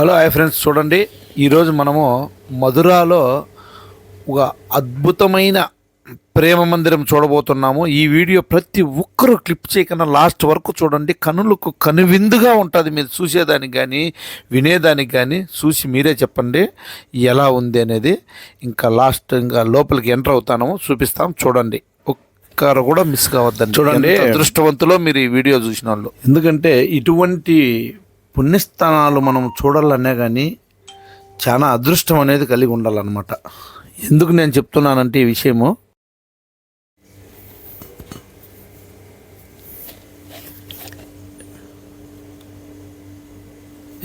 Hello hi friends చూడండి. ఈరోజు మనము మధురాలో ఒక అద్భుతమైన ప్రేమ మందిరం చూడబోతున్నాము. ఈ వీడియో ప్రతి ఒక్కరూ క్లిప్ చేయకుండా లాస్ట్ వరకు చూడండి. కనులకు కనువిందుగా ఉంటుంది మీరు చూసేదానికి కానీ వినేదానికి కానీ చూసి మీరే చెప్పండి ఎలా ఉంది అనేది. ఇంకా లాస్ట్ ఇంకా లోపలికి ఎంటర్ అవుతాను చూపిస్తాం చూడండి. ఒక్కరు కూడా మిస్ కావద్దండి. చూడండి. అదృష్టవంతులో మీరు ఈ వీడియో చూసిన వాళ్ళు ఎందుకంటే ఇటువంటి పుణ్యస్థానాలు మనం చూడాలనే కానీ చాలా అదృష్టం అనేది కలిగి ఉండాలన్నమాట. ఎందుకు నేను చెప్తున్నానంటే ఈ విషయము?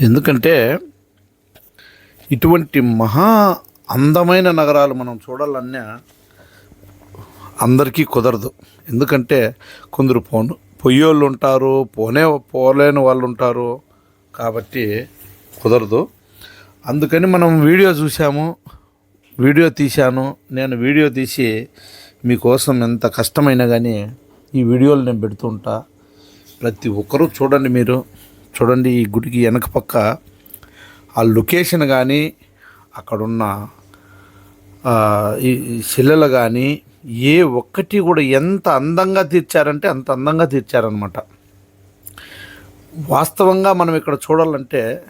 ఎందుకంటే ఇటువంటి మహా అందమైన నగరాలు మనం చూడాలన్నా అందరికీ కుదరదు. ఎందుకంటే కొందరు పోను పొయ్యోళ్ళు ఉంటారు పోనే పోలేని వాళ్ళు ఉంటారు. కాబట్టి కుదరదు. అందుకని మనం వీడియో చూసాము వీడియో తీశాను. నేను వీడియో తీసి మీకోసం ఎంత కష్టమైనా కానీ ఈ వీడియోలు నేను పెడుతూ ఉంటా. ప్రతి ఒక్కరూ చూడండి మీరు. చూడండి ఈ గుడికి వెనక పక్క ఆ లొకేషన్ కానీ అక్కడున్న ఈ ఈ శిలలు కానీ ఏ ఒక్కటి కూడా ఎంత అందంగా తీర్చారంటే అంత అందంగా తీర్చారనమాట వాస్తవంగా మనం ఇక్కడ చూడాలంటే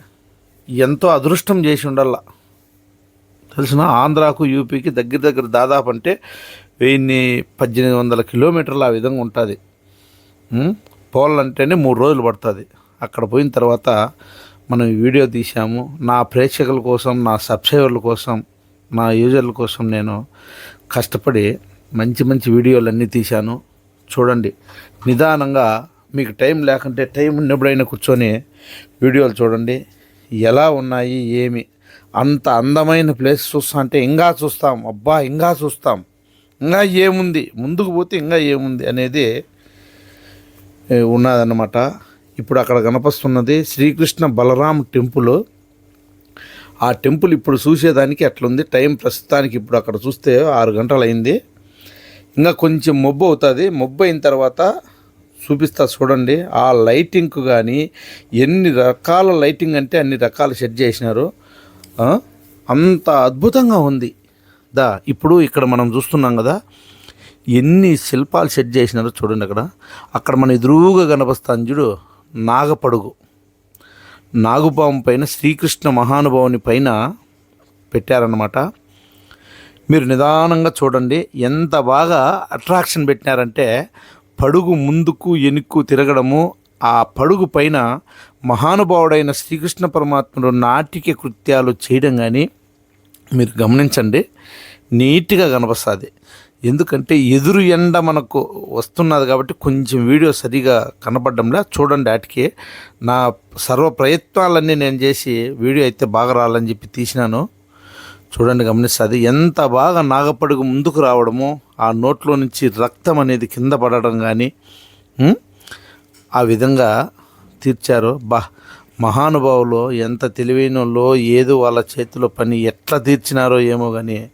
ఎంతో అదృష్టం చేసి ఉండాల. తెలిసిన ఆంధ్రాకు యూపీకి దగ్గర దగ్గర దాదాపు అంటే వెయ్యి పద్దెనిమిది వందల కిలోమీటర్లు ఆ విధంగా ఉంటుంది. పోవాలంటేనే మూడు రోజులు పడుతుంది. అక్కడ పోయిన తర్వాత మనం వీడియో తీసాము నా ప్రేక్షకుల కోసం నా సబ్స్క్రైబర్ల కోసం నా యూజర్ల కోసం నేను కష్టపడి మంచి మంచి వీడియోలు అన్నీ తీశాను. చూడండి. నిదానంగా మీకు టైం లేకుంటే టైం ఉన్నప్పుడైనా కూర్చొని వీడియోలు చూడండి. ఎలా ఉన్నాయి ఏమి? అంత అందమైన ప్లేస్ చూస్తా అంటే ఇంకా చూస్తాం. అబ్బా ఇంకా చూస్తాం. ఇంకా ఏముంది? ముందుకు పోతే ఇంకా ఏముంది అనేది ఉన్నదన్నమాట. ఇప్పుడు అక్కడ కనపస్తున్నది శ్రీకృష్ణ బలరాం టెంపుల్. ఆ టెంపుల్ ఇప్పుడు చూసేదానికి అట్లుంది టైం ప్రస్తుతానికి ఇప్పుడు అక్కడ చూస్తే ఆరు గంటలు అయింది ఇంకా కొంచెం మొబ్బు అవుతుంది. మొబ్బు అయిన తర్వాత చూపిస్తా చూడండి. ఆ లైటింగ్కు కానీ ఎన్ని రకాల లైటింగ్ అంటే అన్ని రకాల సెట్ చేసినారు. అంత అద్భుతంగా ఉంది. దా ఇప్పుడు ఇక్కడ మనం చూస్తున్నాం కదా ఎన్ని శిల్పాలు సెట్ చేసినారో చూడండి అక్కడ. అక్కడ మన ఎదురుగా కనపస్తాను చూడు నాగపడుగు. నాగుపాము పైన శ్రీకృష్ణ మహానుభావుని పైన పెట్టారన్నమాట. మీరు నిదానంగా చూడండి ఎంత బాగా అట్రాక్షన్ పెట్టినారంటే పడుగు ముందుకు ఎనుక్కు తిరగడము ఆ పడుగు పైన మహానుభావుడైన శ్రీకృష్ణ పరమాత్ముడు నాటిక కృత్యాలు చేయడం కానీ మీరు గమనించండి నీట్గా కనపస్తుంది ఎందుకంటే ఎదురు ఎండ మనకు వస్తున్నది కాబట్టి కొంచెం వీడియో సరిగా కనపడడంలా చూడండి వాటికి నా సర్వ ప్రయత్నాలన్నీ నేను చేసి వీడియో అయితే బాగా రావాలని చెప్పి తీసినాను. చూడండి గమనిస్తుంది ఎంత బాగా నాగపడుగు ముందుకు రావడము ఆ నోట్లో నుంచి రక్తం అనేది కింద పడడం కానీ ఆ విధంగా తీర్చారు బా మహానుభావులు ఎంత తెలివైన ఏదో వాళ్ళ చేతిలో పని ఎట్లా తీర్చినారో ఏమో కానీ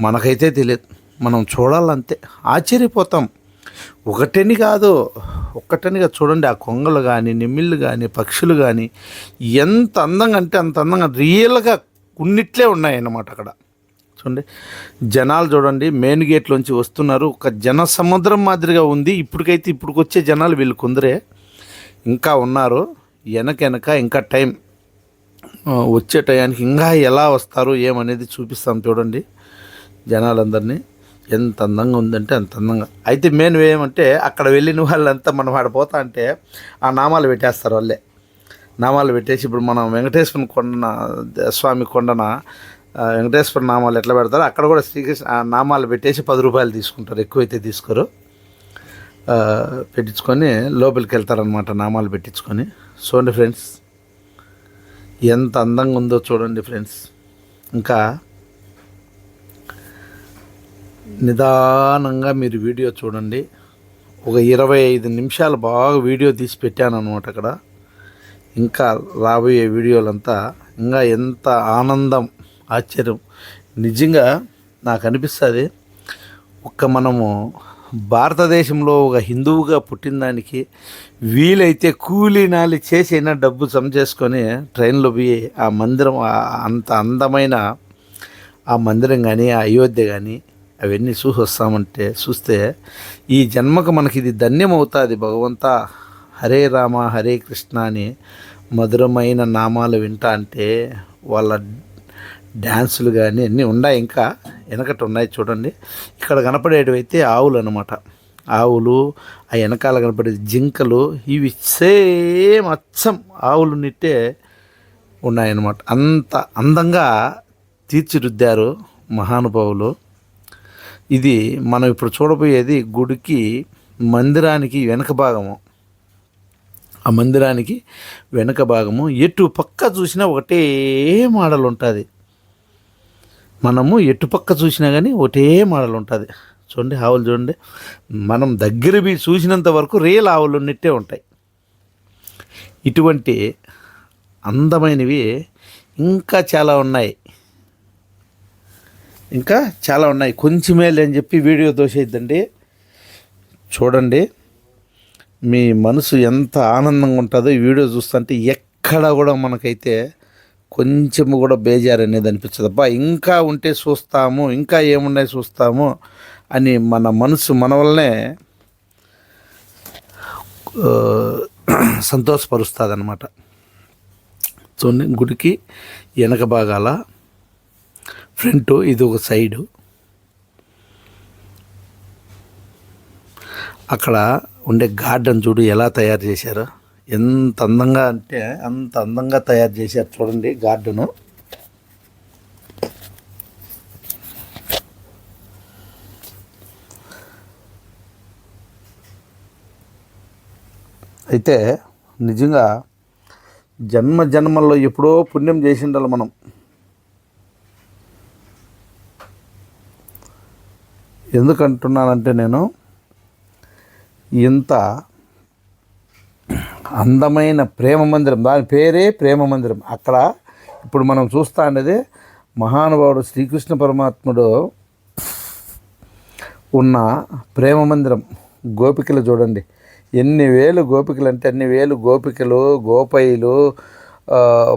మనకైతే తెలియదు. మనం చూడాలంతే. ఆశ్చర్యపోతాం. ఒకటని కాదు ఒక్కటనిగా చూడండి ఆ కొంగలు కానీ నిమ్మిళ్ళు కానీ పక్షులు కానీ ఎంత అందంగా అంటే అంత అందంగా రియల్గా ఉన్నిట్లే ఉన్నాయన్నమాట అక్కడ. చూడండి. జనాలు చూడండి మెయిన్ గేట్లోంచి వస్తున్నారు. ఒక జన సముద్రం మాదిరిగా ఉంది. ఇప్పటికైతే ఇప్పటికి వచ్చే జనాలు వీళ్ళు కొందరే. ఇంకా ఉన్నారు. వెనక వెనక ఇంకా టైం వచ్చే టయానికి ఇంకా ఎలా వస్తారు ఏమనేది చూపిస్తాం చూడండి జనాలందరినీ. ఎంత అందంగా ఉందంటే అంత అందంగా. అయితే మెయిన్ ఏమంటే అక్కడ వెళ్ళిన వాళ్ళంతా మనం ఆడ పోతా అంటే ఆ నామాలు పెట్టేస్తారు వాళ్ళే. నామాలు పెట్టేసి ఇప్పుడు మనం వెంకటేశ్వర కొండన స్వామి కొండన వెంకటేశ్వర నామాలు ఎట్లా పెడతారో అక్కడ కూడా శ్రీకృష్ణ నామాలు పెట్టేసి పది రూపాయలు తీసుకుంటారు. ఎక్కువైతే తీసుకోరు. పెట్టించుకొని లోపలికి వెళ్తారనమాట నామాలు పెట్టించుకొని. చూడండి ఫ్రెండ్స్ ఎంత అందంగా ఉందో చూడండి ఫ్రెండ్స్. ఇంకా నిదానంగా మీరు వీడియో చూడండి. ఒక ఇరవై ఐదు నిమిషాలు బాగా వీడియో తీసి పెట్టాను అనమాట అక్కడ. ఇంకా రాబోయే వీడియోలంతా ఇంకా ఎంత ఆనందం ఆశ్చర్యం. నిజంగా నాకు అనిపిస్తుంది ఒక్క మనము భారతదేశంలో ఒక హిందువుగా పుట్టిన దానికి వీలైతే కూలీ నాలి చేసి అయినా డబ్బు జమ చేసుకొని ట్రైన్లో పోయి ఆ మందిరం అంత అందమైన ఆ మందిరం కానీ ఆ అయోధ్య కానీ అవన్నీ చూసి వస్తామంటే చూస్తే ఈ జన్మకు మనకి ఇది ధన్యం అవుతుంది భగవంత. హరే రామ హరే కృష్ణ అని మధురమైన నామాలు వింటా అంటే వాళ్ళ డ్యాన్సులు కానీ అన్నీ ఉన్నాయి ఇంకా. వెనకట ఉన్నాయి చూడండి. ఇక్కడ కనపడేటివి అయితే ఆవులు అనమాట ఆవులు ఆ వెనకాల కనపడే జింకలు ఇవి సేమ్ అచ్చం ఆవులు నిట్టే ఉన్నాయన్నమాట. అంత అందంగా తీర్చిదిద్దారు మహానుభావులు. ఇది మనం ఇప్పుడు చూడబోయేది గుడికి మందిరానికి వెనక భాగము. ఆ మందిరానికి వెనక భాగము. ఎటు పక్క చూసినా ఒకటే మోడల్ ఉంటుంది మనము ఎటుపక్క చూసినా కానీ ఒకటే మోడల్ ఉంటుంది చూడండి ఆవులు చూడండి. మనం దగ్గర చూసినంత వరకు రియల్ ఆవులు ఉన్నట్టే ఉంటాయి. ఇటువంటి అందమైనవి ఇంకా చాలా ఉన్నాయి. ఇంకా చాలా ఉన్నాయి. కొంచెమే లేని చెప్పి వీడియో దోసేద్దండి చూడండి మీ మనసు ఎంత ఆనందంగా ఉంటుందో ఈ వీడియో చూస్తుంటే ఎక్కడ కూడా మనకైతే కొంచెం కూడా బేజారు అనేది అనిపించదు. అబ్బా ఇంకా ఉంటే చూస్తాము ఇంకా ఏమున్నాయి చూస్తాము అని మన మనసు మన వల్లనే సంతోషపరుస్తుంది అనమాట చూడండి గుడికి వెనక భాగాల ఫ్రంట్ ఇది ఒక సైడు. అక్కడ ఉండే గార్డెన్ చూడు ఎలా తయారు చేశారో. ఎంత అందంగా అంటే అంత అందంగా తయారు చేశారు చూడండి గార్డెను. అయితే నిజంగా జన్మ జన్మల్లో ఎప్పుడో పుణ్యం చేసిండాలి మనం. ఎందుకంటున్నానంటే నేను ఇంత అందమైన ప్రేమ మందిరం. దాని పేరే ప్రేమ మందిరం. అక్కడ ఇప్పుడు మనం చూస్తా అనేది మహానుభావుడు శ్రీకృష్ణ పరమాత్ముడు ఉన్న ప్రేమ మందిరం. గోపికలు చూడండి. ఎన్ని వేలు గోపికలు అంటే అన్ని వేలు గోపికలు గోపయ్యలు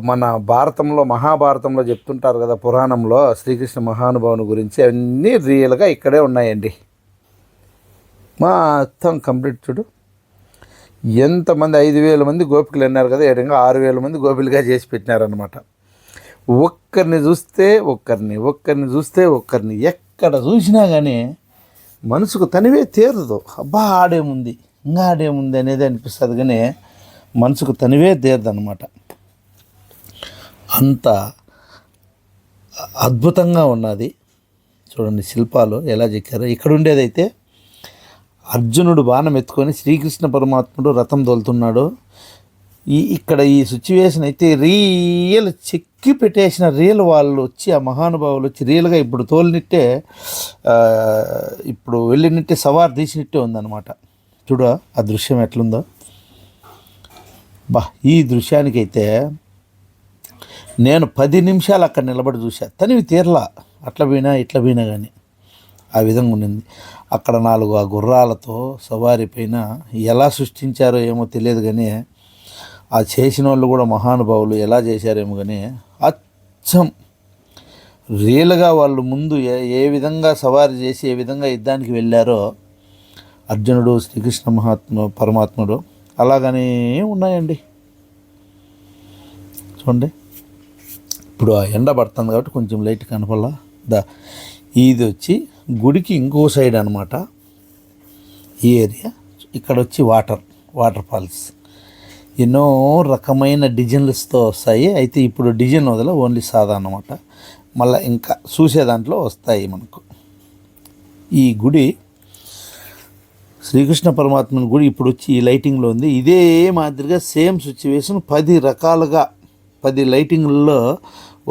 మన భారతంలో మహాభారతంలో చెప్తుంటారు కదా పురాణంలో శ్రీకృష్ణ మహానుభావుని గురించి. అన్నీ రియల్గా ఇక్కడే ఉన్నాయండి. మొత్తం కంప్లీట్ చూడు. ఎంతమంది ఐదు వేల మంది గోపికలు అన్నారు కదా ఏడంగా ఆరు వేల మంది గోపికలుగా చేసి పెట్టినారనమాట ఒక్కరిని చూస్తే ఒక్కరిని ఒక్కరిని చూస్తే ఒక్కరిని ఎక్కడ చూసినా కానీ మనసుకు తనివే తీరదు. అబ్బా ఆడేముంది ఇంకా ఆడేముంది అనేది అనిపిస్తుంది కానీ మనసుకు తనివే తీరదు అనమాట అంత అద్భుతంగా ఉన్నది. చూడండి శిల్పాలు ఎలా చెక్కారో. ఇక్కడ ఉండేదైతే అర్జునుడు బాణం ఎత్తుకొని శ్రీకృష్ణ పరమాత్ముడు రథం తోలుతున్నాడు. ఈ ఇక్కడ ఈ సిచ్యువేషన్ అయితే రియల్ చెక్కి పెట్టేసిన రియల్ వాళ్ళు వచ్చి ఆ మహానుభావులు వచ్చి రియల్గా ఇప్పుడు తోలినట్టే ఇప్పుడు వెళ్ళినట్టే సవార్ తీసినట్టే ఉందన్నమాట. చూడు ఆ దృశ్యం ఎట్లుందో. బా ఈ దృశ్యానికైతే నేను పది నిమిషాలు అక్కడ నిలబడి చూసా తనివి తీరలా. అట్లా పోయినా ఇట్లా పోయినా కానీ ఆ విధంగా ఉండింది. అక్కడ నాలుగు ఆ గుర్రాలతో సవారి పైన ఎలా సృష్టించారో ఏమో తెలియదు కానీ ఆ చేసిన వాళ్ళు కూడా మహానుభావులు ఎలా చేశారేమో కానీ అచ్చం. రియల్గా వాళ్ళు ముందు ఏ ఏ విధంగా సవారి చేసి ఏ విధంగా యుద్ధానికి వెళ్ళారో అర్జునుడు శ్రీకృష్ణ మహాత్మ పరమాత్ముడు అలాగనే ఉన్నాయండి. చూడండి. ఇప్పుడు ఆ ఎండ పడుతుంది కాబట్టి కొంచెం లైట్ కనపడలా. దా ఇది వచ్చి గుడికి ఇంకో సైడ్ అనమాట ఈ ఏరియా ఇక్కడ వచ్చి వాటర్ వాటర్ ఫాల్స్. ఎన్నో రకమైన డిజైన్లతో వస్తాయి. అయితే ఇప్పుడు డిజైన్ వదిలే ఓన్లీ సాదా అనమాట మళ్ళీ ఇంకా చూసే దాంట్లో వస్తాయి మనకు. ఈ గుడి శ్రీకృష్ణ పరమాత్మని గుడి ఇప్పుడు వచ్చి ఈ లైటింగ్లో ఉంది. ఇదే మాదిరిగా సేమ్ సిచ్యువేషన్ పది రకాలుగా పది లైటింగ్లలో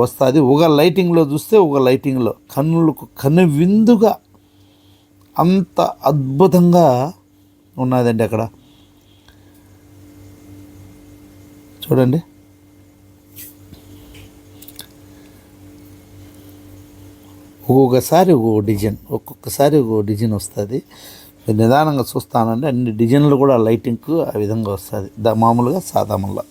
వస్తుంది. ఒక లైటింగ్లో చూస్తే ఒక లైటింగ్లో కన్నులకు కన్ను విందుగా అంత అద్భుతంగా ఉన్నదండి అక్కడ. చూడండి. ఒక్కొక్కసారి ఒక్కొక్క డిజైన్ ఒక్కొక్కసారి ఒక్కొక్క డిజైన్ వస్తుంది. నిదానంగా చూస్తానంటే అన్ని డిజైన్లు కూడా లైటింగ్కు ఆ విధంగా వస్తుంది. దా మామూలుగా సాదామల్లా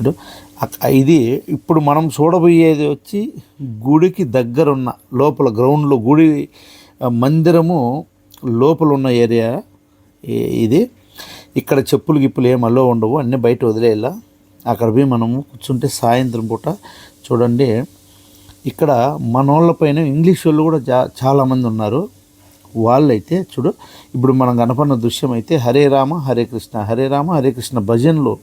చూడు. అక్- ఇది ఇప్పుడు మనం చూడబోయేది వచ్చి గుడికి దగ్గరున్న లోపల గ్రౌండ్లో గుడి మందిరము లోపల ఉన్న ఏరియా ఇది. ఇక్కడ చెప్పులు గిప్పులు ఏం అలో ఉండవు అన్నీ బయట వదిలేయాల. అక్కడ పోయి మనము కూర్చుంటే సాయంత్రం పూట చూడండి. ఇక్కడ మనోళ్ళపైన పైన ఇంగ్లీష్ వాళ్ళు కూడా చా చాలామంది ఉన్నారు. వాళ్ళైతే చూడు ఇప్పుడు మనం కనపడిన దృశ్యం అయితే హరే రామ హరే కృష్ణ. హరే రామ హరే కృష్ణ భజనలు.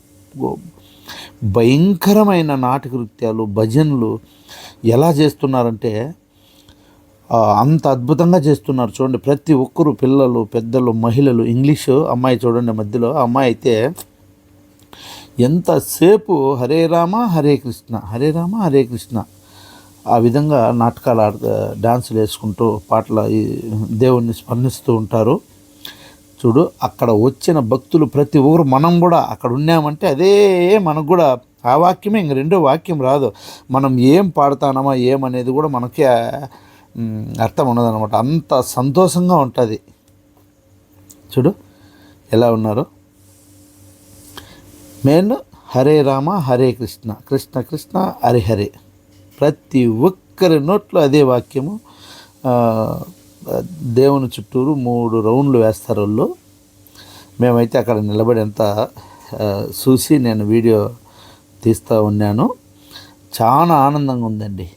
భయంకరమైన నాటక నృత్యాలు భజనలు ఎలా చేస్తున్నారంటే అంత అద్భుతంగా చేస్తున్నారు. చూడండి ప్రతి ఒక్కరు పిల్లలు పెద్దలు మహిళలు ఇంగ్లీషు అమ్మాయి చూడండి మధ్యలో. అమ్మాయి అయితే ఎంతసేపు హరే రామ హరే కృష్ణ హరే రామ హరే కృష్ణ ఆ విధంగా నాటకాలు ఆడ డాన్సులు వేసుకుంటూ పాటలు దేవుణ్ణి స్పందిస్తూ ఉంటారు. చూడు అక్కడ వచ్చిన భక్తులు ప్రతి ఊరు మనం కూడా అక్కడ ఉన్నామంటే అదే మనకు కూడా ఆ వాక్యమే ఇంక రెండో వాక్యం రాదు. మనం ఏం పాడుతానమా ఏమనేది కూడా మనకి అర్థం ఉండదన్నమాట. అంత సంతోషంగా ఉంటుంది. చూడు ఎలా ఉన్నారు? మెయిన్ హరే రామ హరే కృష్ణ. కృష్ణ కృష్ణ హరిహరే ప్రతి ఒక్కరి నోట్లో అదే వాక్యము. దేవుని చుట్టూరు మూడు రౌండ్లు వేస్తారు వాళ్ళు. మేమైతే అక్కడ నిలబడి ఎంత చూసి నేను వీడియో తీస్తూ ఉన్నాను. చాలా ఆనందంగా ఉందండి.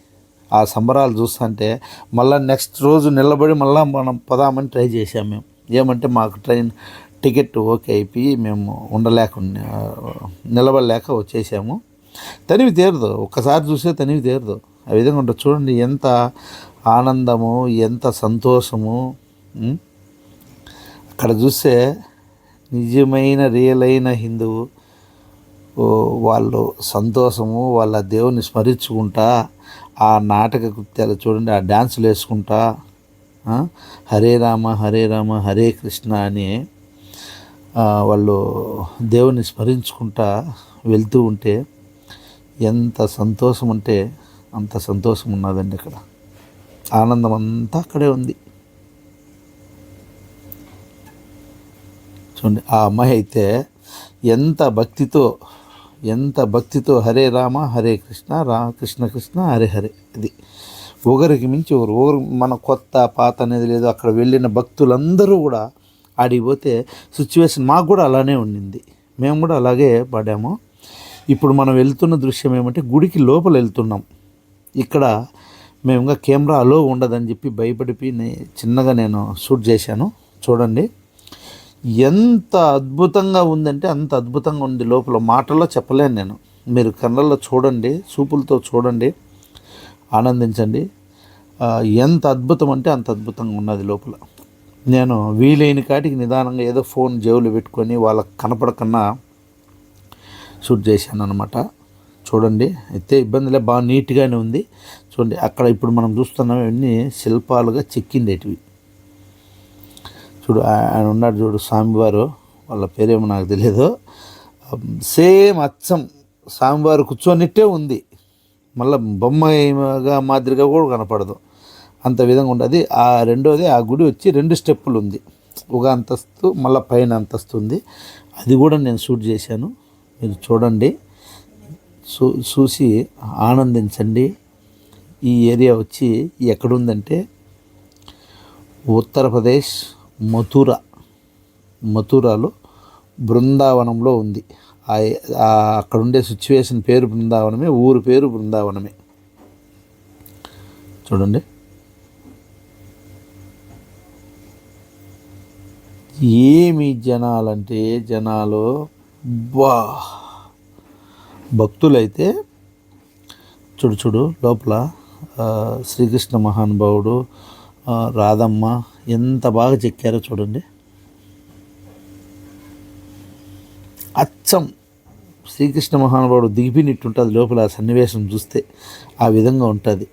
ఆ సంబరాలు చూస్తుంటే మళ్ళీ నెక్స్ట్ రోజు నిలబడి మళ్ళీ మనం పదామని ట్రై చేసాం మేము. ఏమంటే మాకు ట్రైన్ టికెట్ ఓకే అయిపోయి మేము ఉండలేక నిలబడలేక వచ్చేసాము. తనివి తీరదు. ఒక్కసారి చూస్తే తనివి తీరదు. ఆ విధంగా ఉంటుంది. చూడండి ఎంత ఆనందము ఎంత సంతోషము అక్కడ చూస్తే నిజమైన రియల్ అయిన హిందువు వాళ్ళు సంతోషము వాళ్ళ దేవుని స్మరించుకుంటా ఆ నాటక కృత్యాలు చూడండి ఆ డ్యాన్సులు వేసుకుంటా హరే రామ హరే రామ హరే కృష్ణ అని వాళ్ళు దేవుని స్మరించుకుంటా వెళ్తూ ఉంటే ఎంత సంతోషం అంటే అంత సంతోషం ఉన్నదండి ఇక్కడ ఆనందం అంతా అక్కడే ఉంది. చూడండి ఆ అమ్మాయి అయితే ఎంత భక్తితో ఎంత భక్తితో హరే రామ హరే కృష్ణ రా కృష్ణ కృష్ణ హరే హరే ఇది ఒకరికి మించి ఒకరు ఒకరు మన కొత్త పాత అనేది లేదు. అక్కడ వెళ్ళిన భక్తులందరూ కూడా ఆడికి పోతే సిచ్యువేషన్ మాకు కూడా అలానే ఉండింది. మేము కూడా అలాగే పడాము ఇప్పుడు మనం వెళ్తున్న దృశ్యం ఏమంటే గుడికి లోపల వెళ్తున్నాం. ఇక్కడ మేము ఇంకా కెమెరా అలో ఉండదని చెప్పి భయపడిపోయి చిన్నగా నేను షూట్ చేశాను. చూడండి. ఎంత అద్భుతంగా ఉందంటే అంత అద్భుతంగా ఉంది లోపల. మాటల్లో చెప్పలేను నేను. మీరు కళ్ళల్లో చూడండి చూపులతో చూడండి ఆనందించండి. ఎంత అద్భుతం అంటే అంత అద్భుతంగా ఉన్నది లోపల. నేను వీలైన కాటికి నిదానంగా ఏదో ఫోన్ జేబులో పెట్టుకొని వాళ్ళకి కనపడకన్నా షూట్ చేశాను అనమాట చూడండి. అయితే ఇబ్బందిలే బాగా నీట్గానే ఉంది. చూడండి అక్కడ ఇప్పుడు మనం చూస్తున్నాం ఇవన్నీ శిల్పాలుగా చెక్కిండేటివి చూడు ఆ- ఆయన ఉన్నాడు చూడు స్వామివారు. వాళ్ళ పేరేమో నాకు తెలియదు సేమ్ అచ్చం. స్వామివారు కూర్చొనిట్టే ఉంది. మళ్ళీ బొమ్మగా మాదిరిగా కూడా కనపడదు. అంత విధంగా ఉండదు. ఆ రెండోది ఆ గుడి వచ్చి రెండు స్టెప్పులు ఉంది. ఒక అంతస్తు మళ్ళీ పైన అంతస్తు ఉంది. అది కూడా నేను షూట్ చేశాను. మీరు చూడండి. చూ చూసి ఆనందించండి. ఈ ఏరియా వచ్చి ఎక్కడుందంటే ఉత్తరప్రదేశ్ మథుర. మథురాలో బృందావనంలో ఉంది. ఆ అక్కడ ఉండే సిచ్యువేషన్ పేరు బృందావనమే ఊరు పేరు బృందావనమే. చూడండి. ఏమి జనాలంటే జనాలు బా భక్తులైతే చూడు చూడు లోపల శ్రీకృష్ణ మహానుభావుడు రాధమ్మ ఎంత బాగా చెక్కారో చూడండి. అచ్చం శ్రీకృష్ణ మహానుభావుడు దిగిపోయినట్టు ఉంటుంది లోపల ఆ సన్నివేశం చూస్తే ఆ విధంగా ఉంటుంది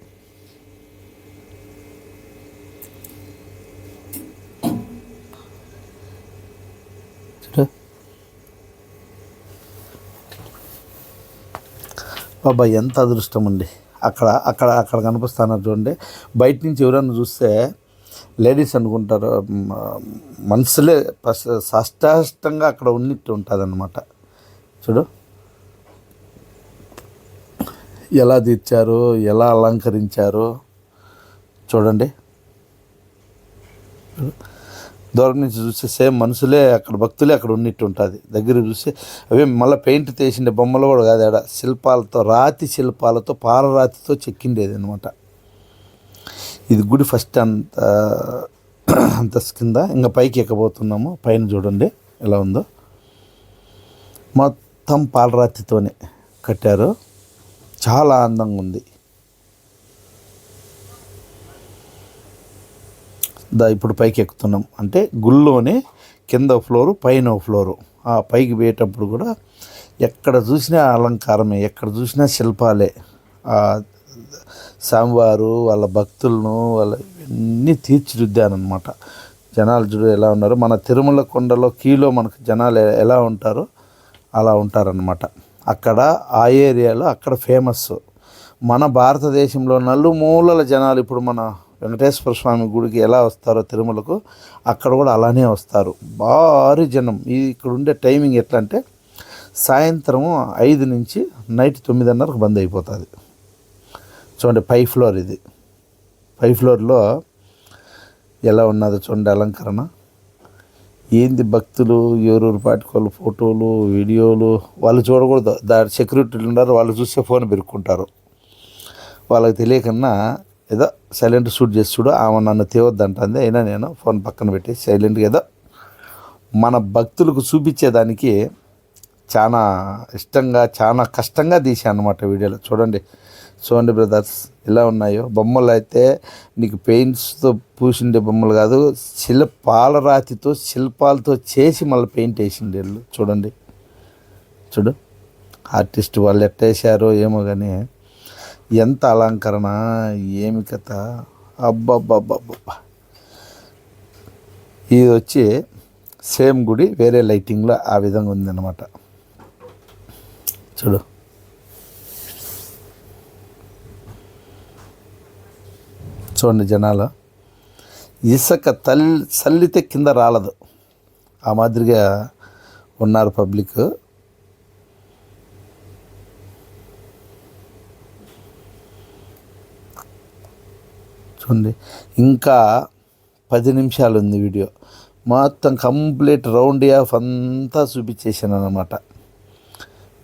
చూడు బాబా ఎంత అదృష్టం అండి. అక్కడ అక్కడ అక్కడ కనిపిస్తున్నారు చూడండి. బయట నుంచి ఎవరైనా చూస్తే లేడీస్ అనుకుంటారు మనసులే ఫస్ట్ సాష్టాష్టంగా అక్కడ ఉన్నట్టు ఉంటుంది చూడు. ఎలా తీర్చారు ఎలా అలంకరించారు చూడండి. దూరం నుంచి చూస్తే సేమ్ మనుషులే అక్కడ భక్తులే అక్కడ ఉన్నట్టు ఉంటుంది. దగ్గర చూస్తే అవే మళ్ళీ పెయింట్ తీసిండే బొమ్మలు కూడా కాదు ఆడ. శిల్పాలతో రాతి శిల్పాలతో పాలరాతితో చెక్కిండేది అనమాట ఇది గుడి ఫస్ట్ అంత అంత కింద ఇంకా పైకి ఎక్కబోతున్నాము. పైన చూడండి ఎలా ఉందో. మొత్తం పాలరాతితోనే కట్టారు. చాలా అందంగా ఉంది. దా ఇప్పుడు పైకి ఎక్కుతున్నాం. అంటే గుళ్ళోనే కింద ఫ్లోరు పైన ఫ్లోరు. ఆ పైకి పోయేటప్పుడు కూడా ఎక్కడ చూసినా అలంకారమే ఎక్కడ చూసినా శిల్పాలే. ఆ స్వామివారు వాళ్ళ భక్తులను వాళ్ళ ఇవన్నీ తీర్చిదిద్దారనమాట జనాలు చూడు ఎలా ఉన్నారు. మన తిరుమల కొండలో కీలో మనకు జనాలు ఎలా ఉంటారో అలా ఉంటారనమాట అక్కడ ఆ ఏరియాలో అక్కడ ఫేమస్ మన భారతదేశంలో నలుమూలల జనాలు ఇప్పుడు మన వెంకటేశ్వర స్వామి గుడికి ఎలా వస్తారో తిరుమలకు అక్కడ కూడా అలానే వస్తారు. భారీ జనం. ఈ ఇక్కడ ఉండే టైమింగ్ ఎట్లా అంటే సాయంత్రం ఐదు నుంచి నైట్ తొమ్మిదిన్నరకు బంద్ అయిపోతుంది. చూడండి పై ఫ్లోర్ ఇది. పై ఫ్లోర్లో ఎలా ఉన్నదో చూడండి అలంకరణ. ఏంది భక్తులు ఎవరెవరు పాటికోళ్ళు ఫోటోలు వీడియోలు వాళ్ళు చూడకూడదు. దాని సెక్యూరిటీలు ఉన్నారు వాళ్ళు చూస్తే ఫోన్ పెరుక్కుంటారు. వాళ్ళకి తెలియకన్నా ఏదో సైలెంట్ షూట్ చేసి చూడు ఆమె నన్ను తేవద్దంటుంది. అయినా నేను ఫోన్ పక్కన పెట్టి సైలెంట్గా ఏదో మన భక్తులకు చూపించేదానికి చాలా ఇష్టంగా చాలా కష్టంగా తీసాను అనమాట వీడియోలో. చూడండి. చూడండి బ్రదర్స్ ఎలా ఉన్నాయో. బొమ్మలు అయితే నీకు పెయింట్స్తో పూసిండే బొమ్మలు కాదు శిల పాలరాతితో శిల్పాలతో చేసి మళ్ళీ పెయింట్ వేసిండే వీళ్ళు. చూడండి. చూడు. ఆర్టిస్ట్ వాళ్ళు ఎట్టేశారో ఏమో కానీ ఎంత అలంకరణ ఏమి కథ? అబ్బబ్బబ్బబ్బబ్బా. ఇది వచ్చి సేమ్ గుడి వేరే లైటింగ్లో ఆ విధంగా ఉందన్నమాట. చూడు. చూడండి జనాలు. ఇసుక తల్లి చల్లితే కింద రాలదు. ఆ మాదిరిగా ఉన్నారు పబ్లిక్. చూడండి ఇంకా పది నిమిషాలు ఉంది వీడియో. మొత్తం కంప్లీట్ రౌండ్ ఆఫ్ అంతా చూపించేసాను అనమాట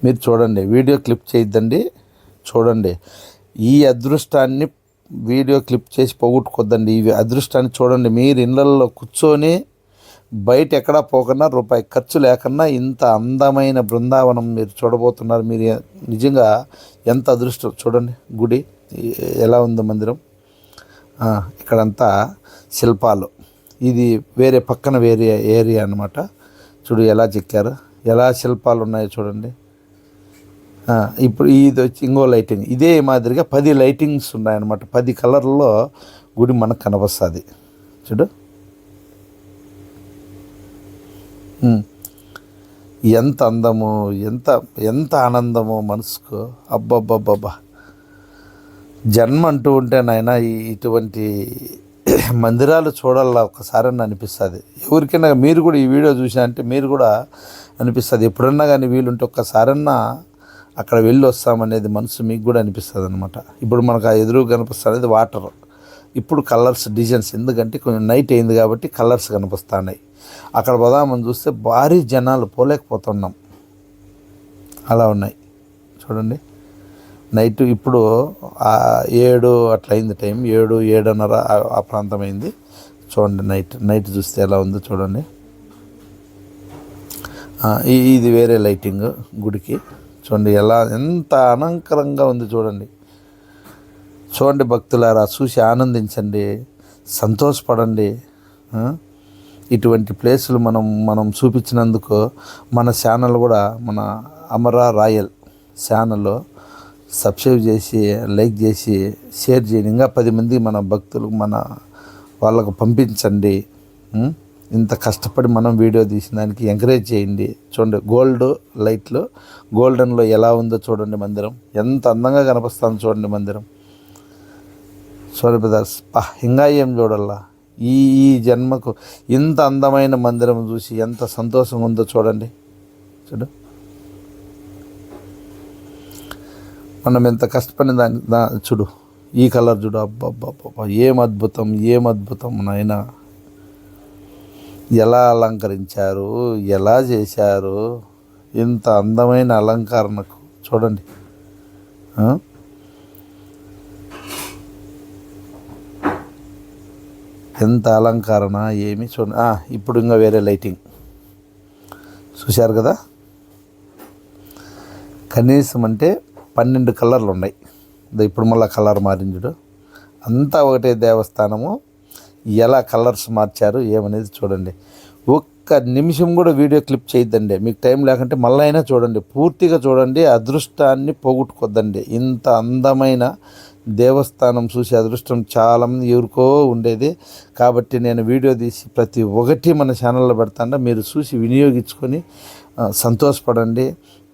మీరు చూడండి వీడియో క్లిప్ చేయొద్దండి. చూడండి ఈ అదృష్టాన్ని వీడియో క్లిప్ చేసి పోగొట్టుకోద్దండి. ఈ అదృష్టాన్ని చూడండి మీరు ఇళ్ళల్లో కూర్చొని బయట ఎక్కడా పోకుండా రూపాయి ఖర్చు లేకుండా ఇంత అందమైన బృందావనం మీరు చూడబోతున్నారు. మీరు నిజంగా ఎంత అదృష్టం? చూడండి గుడి ఎలా ఉందో మందిరం? ఇక్కడంతా శిల్పాలు. ఇది వేరే పక్కన వేరే ఏరియా అనమాట చూడు ఎలా చెక్కారు. ఎలా శిల్పాలు ఉన్నాయో చూడండి. ఇప్పుడు ఇది వచ్చి ఇంకో లైటింగ్. ఇదే మాదిరిగా పది లైటింగ్స్ ఉన్నాయన్నమాట. పది కలర్లో గుడి మనకు కనపస్తుంది చూడు. ఎంత అందము ఎంత ఎంత ఆనందము మనసుకు. అబ్బబ్బబ్బబ్బా. జన్మ అంటూ ఉంటే నాయన ఈ- ఇటువంటి మందిరాలు చూడాలా ఒక్కసారన్నా అనిపిస్తుంది. ఎవరికైనా మీరు కూడా ఈ వీడియో చూసినా అంటే మీరు కూడా అనిపిస్తుంది. ఎప్పుడన్నా కానీ వీలుంటే ఒక్కసారన్నా అక్కడ వెళ్ళి వస్తామనేది మనసు మీకు కూడా అనిపిస్తుంది అనమాట ఇప్పుడు మనకు ఆ ఎదురు కనిపిస్తుంది వాటర్. ఇప్పుడు కలర్స్ డిజైన్స్. ఎందుకంటే కొంచెం నైట్ అయింది కాబట్టి కలర్స్ కనిపిస్తున్నాయి. అక్కడ పోదామని చూస్తే భారీ జనాలు పోలేకపోతున్నాం. అలా ఉన్నాయి. చూడండి. నైట్ ఇప్పుడు ఏడు అట్లా అయింది టైం. ఏడు ఏడున్నర ఆ- ఆ ప్రాంతం అయింది చూడండి నైట్. నైట్ చూస్తే ఎలా ఉందో చూడండి. ఇది వేరే లైటింగ్ గుడికి. చూడండి ఎలా ఎంత అలంకరంగా ఉంది చూడండి. చూడండి భక్తులారా చూసి ఆనందించండి. సంతోషపడండి. ఇటువంటి ప్లేసులు మనం మనం చూపించినందుకు మన ఛానల్ కూడా మన అమరా రాయల్ ఛానల్లో సబ్స్క్రైబ్ చేసి లైక్ చేసి షేర్ చేయండి. ఇంకా పది మంది మన భక్తులు మన వాళ్ళకు పంపించండి. ఇంత కష్టపడి మనం వీడియో తీసిన దానికి ఎంకరేజ్ చేయండి. చూడండి గోల్డ్ లైట్లు గోల్డెన్లో ఎలా ఉందో చూడండి మందిరం. ఎంత అందంగా కనిపిస్తుంది చూడండి మందిరం. చూడండి బ్రదర్స్ పా ఇంకా ఏం చూడాలా? ఈ ఈ జన్మకు ఇంత అందమైన మందిరం చూసి ఎంత సంతోషం ఉందో చూడండి. చూడు. మనం ఎంత కష్టపడిన దాని దా చూడు ఈ కలర్ చూడు అబ్బబ్బబ్బా ఏం అద్భుతం ఏం అద్భుతం నాయన. ఎలా అలంకరించారు ఎలా చేశారు ఇంత అందమైన అలంకరణకు చూడండి. ఎంత అలంకరణ ఏమి చూడండి. ఇప్పుడు ఇంకా వేరే లైటింగ్. చూశారు కదా? కనీసం అంటే పన్నెండు కలర్లు ఉన్నాయి. ఇప్పుడు మళ్ళీ కలర్ మారించుడు అంతా ఒకటే దేవస్థానము. ఎలా కలర్స్ మార్చారు ఏమనేది చూడండి. ఒక్క నిమిషం కూడా వీడియో క్లిప్ చేయొద్దండి. మీకు టైం లేకుంటే మళ్ళీ అయినా చూడండి. పూర్తిగా చూడండి. అదృష్టాన్ని పోగొట్టుకోద్దండి. ఇంత అందమైన దేవస్థానం చూసి అదృష్టం చాలామంది ఎవరికో ఉండేది. కాబట్టి నేను వీడియో తీసి ప్రతి ఒక్కటి మన ఛానల్లో పెడతాను. మీరు చూసి వినియోగించుకొని సంతోషపడండి.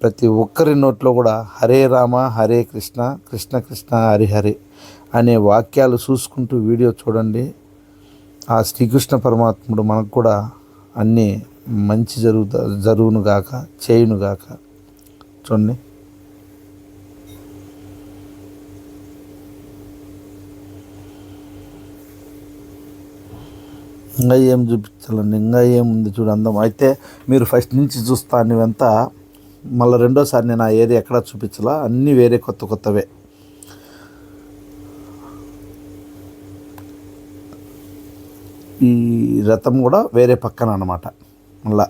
ప్రతి ఒక్కరి నోట్లో కూడా హరే రామ హరే కృష్ణ కృష్ణ కృష్ణ హరిహరే అనే వాక్యాలు చూసుకుంటూ వీడియో చూడండి. ఆ శ్రీకృష్ణ పరమాత్ముడు మనకు కూడా అన్నీ మంచి జరుగుతా జరుగునుగాక గాక చూడండి. ఇంకా ఏం చూపించాలండి? ఇంకా ఏముంది చూడు అందం. అయితే మీరు ఫస్ట్ నుంచి చూస్తా నువ్వెంతా మళ్ళీ రెండోసారి నేను ఆ ఏరియా ఎక్కడా చూపించలా. అన్నీ వేరే కొత్త కొత్తవే. ఈ రథం కూడా వేరే పక్కన అనమాట మళ్ళా.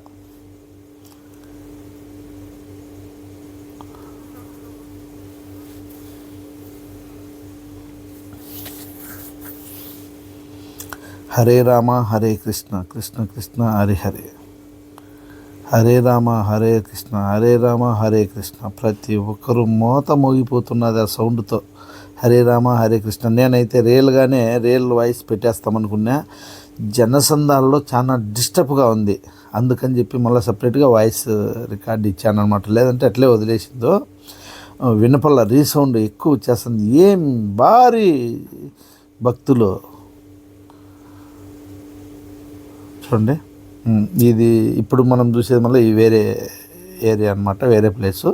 హరే రామ హరే కృష్ణ కృష్ణ కృష్ణ హరి హరే. హరే రామ హరే కృష్ణ హరే రామ హరే కృష్ణ. ప్రతి ఒక్కరూ మోత మోగిపోతున్నది ఆ సౌండ్తో. హరే రామ హరే కృష్ణ. నేనైతే రియల్గానే రియల్ వాయిస్ పెట్టేస్తామనుకున్నా. జనసంధాల్లో చాలా డిస్టర్బ్గా ఉంది. అందుకని చెప్పి మళ్ళీ సపరేట్గా వాయిస్ రికార్డ్ ఇచ్చాను అనమాట లేదంటే అట్లే వదిలేసిందో. వినపల్ల రీసౌండ్ ఎక్కువ వచ్చేస్తుంది. ఏం భారీ భక్తులు. చూడండి. ఇది ఇప్పుడు మనం చూసేది మళ్ళీ ఈ వేరే ఏరియా అన్నమాట వేరే ప్లేసు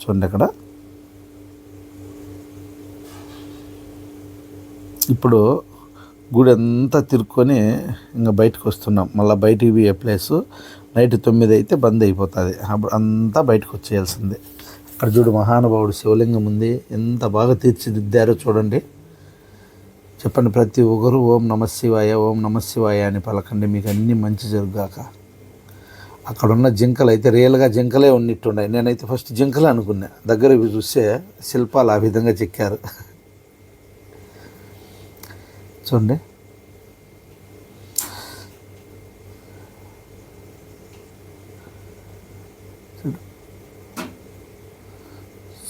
చూడండి అక్కడ. ఇప్పుడు గుడి అంతా తిరుక్కొని ఇంకా బయటకు వస్తున్నాం. మళ్ళీ బయటికి పోయే ప్లేసు నైట్ తొమ్మిది అయితే బంద్ అయిపోతుంది. అప్పుడు అంతా బయటకు వచ్చేయాల్సిందే. అక్కడ చూడు మహానుభావుడు శివలింగం ఉంది. ఎంత బాగా తీర్చిదిద్దారో చూడండి. చెప్పండి ప్రతి ఒక్కరు ఓం నమ శివాయ ఓం నమ శివాయ అని పలకండి. మీకు అన్నీ మంచి జరుగుగాక. అక్కడున్న జింకలు అయితే రియల్గా జింకలే ఉన్నట్టున్నాయి నేనైతే ఫస్ట్ జింకలే అనుకున్నా. దగ్గర చూస్తే శిల్పాలు ఆ విధంగా చెక్కారు. చూడండి.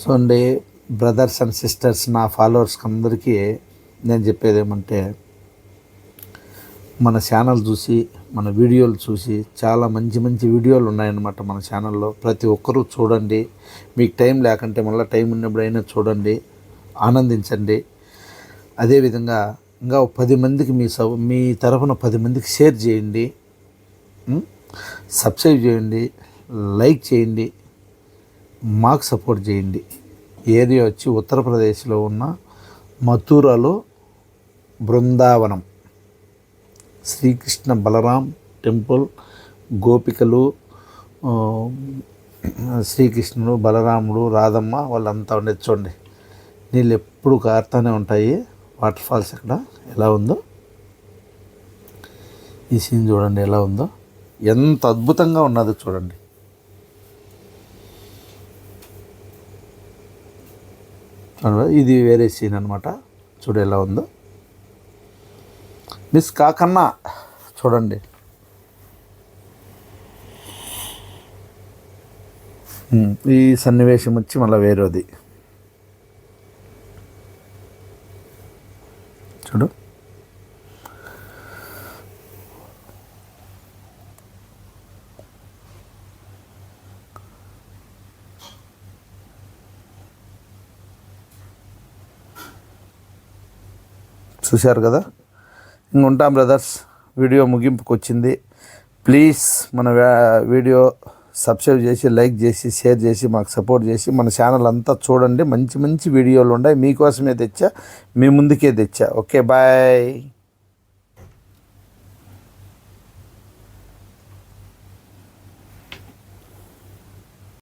చూడండి. బ్రదర్స్ అండ్ సిస్టర్స్ నా ఫాలోవర్స్కి అందరికీ నేను చెప్పేది ఏమంటే మన ఛానల్ చూసి మన వీడియోలు చూసి చాలా మంచి మంచి వీడియోలు ఉన్నాయన్నమాట మన ఛానల్లో. ప్రతి ఒక్కరూ చూడండి. మీకు టైం లేకుంటే మళ్ళీ టైం ఉన్నప్పుడైనా చూడండి. ఆనందించండి. అదేవిధంగా ఇంకా పది మందికి మీ సౌ మీ తరఫున పది మందికి షేర్ చేయండి. సబ్స్క్రైబ్ చేయండి. లైక్ చేయండి. మాకు సపోర్ట్ చేయండి. ఏరియా వచ్చి ఉత్తరప్రదేశ్లో ఉన్న మథురాలో బృందావనం. శ్రీకృష్ణ బలరాం టెంపుల్ గోపికలు శ్రీకృష్ణుడు బలరాముడు రాధమ్మ వాళ్ళంతా ఉండే చూడండి. నీళ్ళు ఎప్పుడు కారుతూనే ఉంటాయి. వాటర్ ఫాల్స్ ఇక్కడ ఎలా ఉందో? ఈ సీన్ చూడండి ఎలా ఉందో. ఎంత అద్భుతంగా ఉన్నదో చూడండి. చూడండి, ఇది వేరే సీన్ అనమాట చూడు ఎలా ఉందో. మిస్ కాకన్నా చూడండి. ఈ సన్నివేశం వచ్చి మళ్ళీ వేరేది. చూడు. చూశారు కదా? ఉంటాం బ్రదర్స్ వీడియో ముగింపుకు వచ్చింది ప్లీజ్ మన వీడియో సబ్స్క్రైబ్ చేసి లైక్ చేసి షేర్ చేసి మాకు సపోర్ట్ చేసి మన ఛానల్ అంతా చూడండి. మంచి మంచి వీడియోలు ఉన్నాయి. మీకోసమే తెచ్చా మీ ముందుకే తెచ్చా. Okay bye